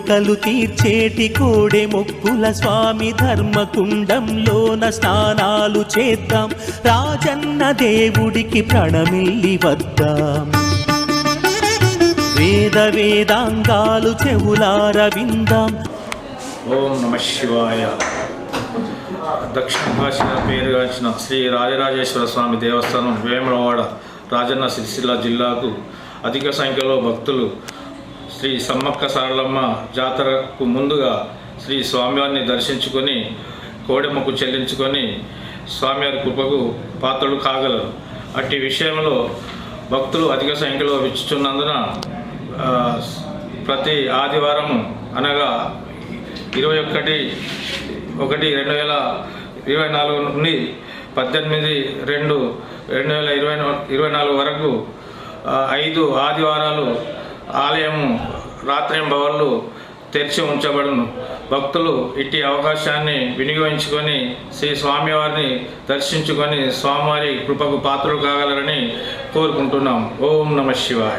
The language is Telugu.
కోరికలు తీర్చేటి కోడె మొక్కుల స్వామి ధర్మకుండంలోన స్నానాలు చేద్దాం. రాజన్న దేవుడికి ప్రణమిల్లి వద్దాం. వేద వేదాంగాలు చెవులార విందాం. ఓం నమ శివాయ. దక్షిణ కాశీగా పేరుగాంచిన శ్రీ రాజరాజేశ్వర స్వామి దేవస్థానం వేములవాడ రాజన్న సిరిసిల్ల జిల్లాకు అధిక సంఖ్యలో భక్తులు శ్రీ సమ్మక్క సారలమ్మ జాతరకు ముందుగా శ్రీ స్వామివారిని దర్శించుకొని కోడెమ్మకు చెల్లించుకొని స్వామివారి కృపకు పాత్రలు కాగలరు. అట్టి విషయంలో భక్తులు అధిక సంఖ్యలో విచ్చుచున్నందున ప్రతి ఆదివారం అనగా ఇరవై ఒకటి ఒకటి రెండు వేల ఇరవై నాలుగు నుండి పద్దెనిమిది రెండు రెండు వేల ఇరవై ఇరవై నాలుగు వరకు ఐదు ఆదివారాలు ఆలయము రాత్రింబవళ్ళు తెరిచి ఉంచబడును. భక్తులు ఇట్టి అవకాశాన్ని వినియోగించుకొని శ్రీ స్వామివారిని దర్శించుకొని స్వామివారి కృపకు పాత్రలు కాగలరని కోరుకుంటున్నాం. ఓం నమ శివాయ.